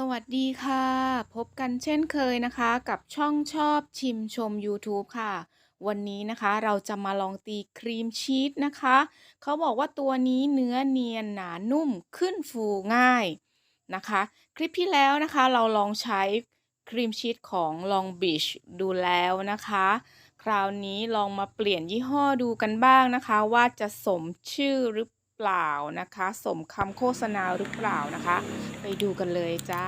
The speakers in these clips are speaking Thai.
สวัสดีค่ะ พบกันเช่นเคยนะคะกับช่องชอบชิมชม YouTube ค่ะ วันนี้นะคะเราจะมาลองตีครีมชีสนะคะ เขาบอกว่าตัวนี้เนื้อเนียนหนานุ่มขึ้นฟูง่ายนะคะ คลิปที่แล้วนะคะเราลองใช้ครีมชีสของ Long Beach ดูแล้วนะคะ คราวนี้ลองมาเปลี่ยนยี่ห้อดูกันบ้างนะคะ ว่าจะสมชื่อหรือ เปล่านะคะ สมคำโฆษณาหรือเปล่านะคะ ไปดูกันเลยจ้า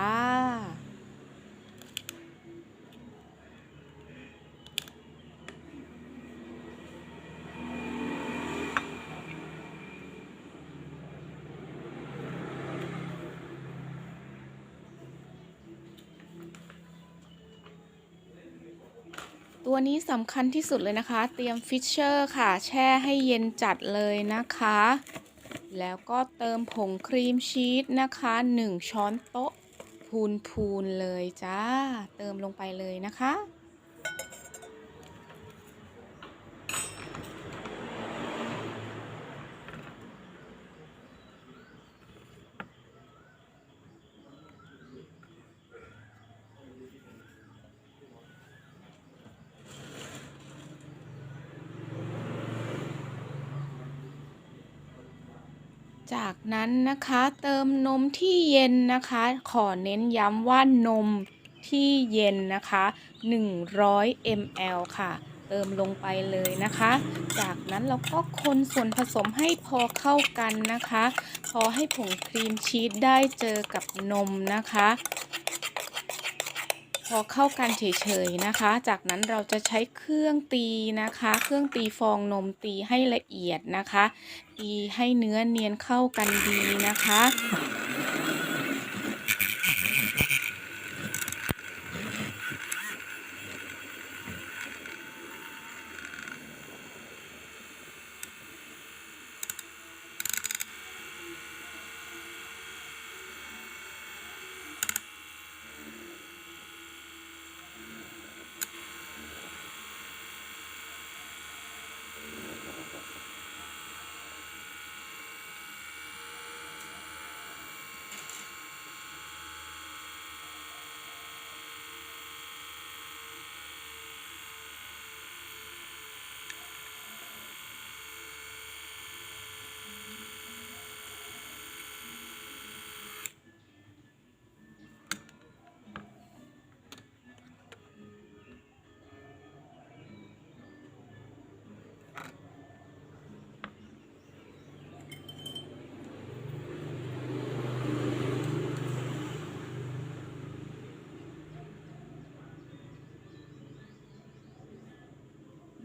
ตัวนี้สำคัญที่สุดเลยนะคะ เตรียมฟิชเชอร์ค่ะ แช่ให้เย็นจัดเลยนะคะ แล้วก็เติมผงครีมชีสนะคะ 1 ช้อนโต๊ะพูนๆเลยจ้า เติมลงไปเลยนะคะ จากนั้นนะคะเติมนมที่เย็นนะคะ ขอเน้นย้ำว่านมที่เย็นนะคะ 100 ml ค่ะ เติมลงไปเลยนะคะ จากนั้นเราก็คนส่วนผสมให้พอเข้ากันนะคะ พอให้ผงครีมชีสได้เจอกับนมนะคะ พอเข้ากันเฉยๆนะคะ จากนั้นเราจะใช้เครื่องตีนะคะ เครื่องตีฟองนมตีให้ละเอียดนะคะ ตีให้เนื้อเนียนเข้ากันดีนะคะ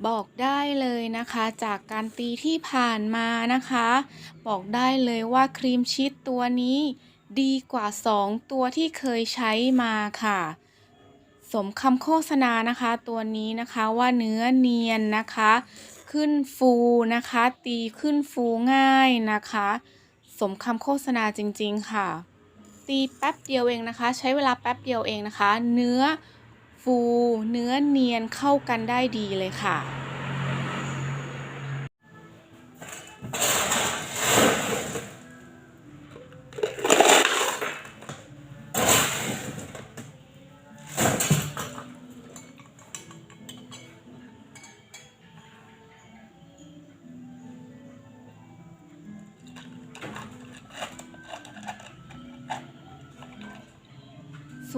บอกได้เลยนะคะจากการตีที่ผ่านมานะคะ บอกได้เลยว่าครีมชีสตัวนี้ดีกว่า 2 ตัวที่เคยใช้มาค่ะ สมคำโฆษณานะคะตัวนี้นะคะว่าเนื้อเนียนนะคะ ขึ้นฟูนะคะ ตีขึ้นฟูง่ายนะคะ สมคำโฆษณาจริงๆค่ะ ตีแป๊บเดียวเองนะคะ ใช้เวลาแป๊บเดียวเองนะคะ เนื้อ ฟูเนื้อเนียนเข้ากันได้ดีเลยค่ะ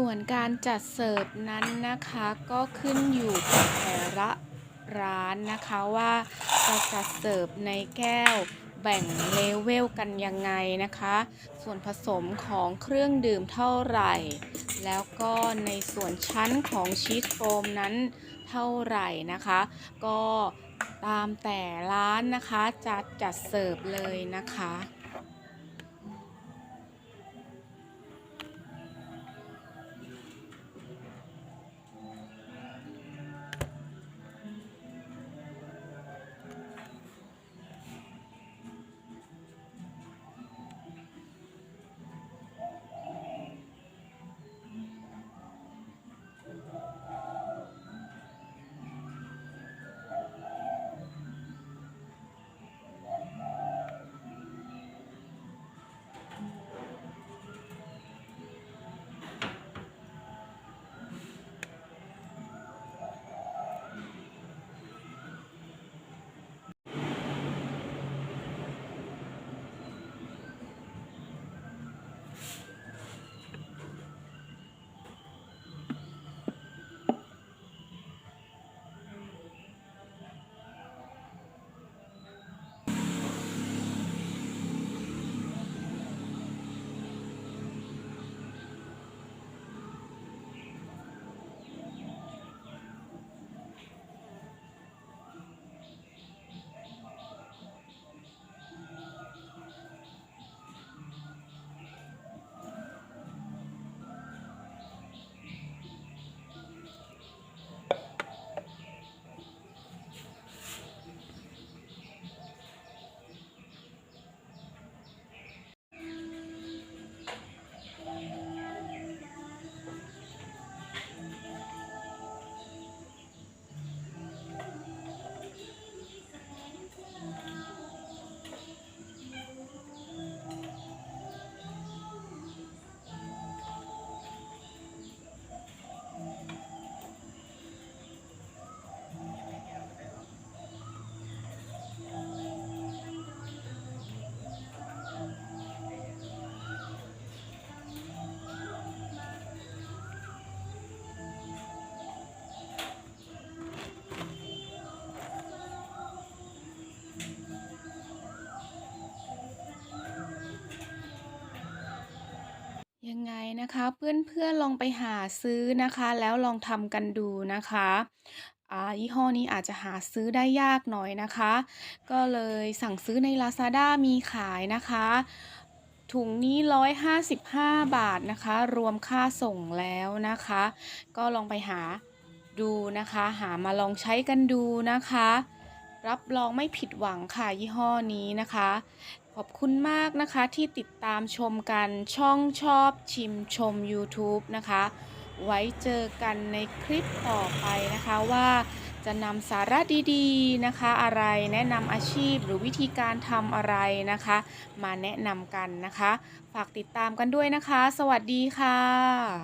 ส่วนการจัดเสิร์ฟนั้นนะคะก็ขึ้นอยู่กับแต่ละร้านนะคะว่าจะจัดเสิร์ฟในแก้วแบ่งเลเวลกันยังไงนะคะ ส่วนผสมของเครื่องดื่มเท่าไหร่ แล้วก็ในส่วนชั้นของชีสโฟมนั้นเท่าไหร่นะคะ ก็ตามแต่ร้านนะคะจะจัดเสิร์ฟเลยนะคะ นะคะ เพื่อนๆลองไปหาซื้อนะคะ แล้วลองทำกันดูนะคะยี่ห้อนี้อาจจะหาซื้อได้ยากหน่อยนะคะ ก็เลยสั่งซื้อใน Lazada มีขายนะคะ ถุงนี้ 155 บาทนะคะ รวมค่าส่งแล้วนะคะ ก็ลองไปหาดูนะคะ หามาลองใช้กันดูนะคะ รับรองไม่ผิดหวังค่ะยี่ห้อนี้นะคะ ขอบคุณมากนะคะที่ติดตามชมกันช่องชอบชิมชม YouTube นะคะ ไว้เจอกันในคลิปต่อไปนะคะว่าจะนำสาระดีๆนะคะ อะไรแนะนำอาชีพหรือวิธีการทำอะไรนะคะ มาแนะนำกันนะคะ ฝากติดตามกันด้วยนะคะ สวัสดีค่ะ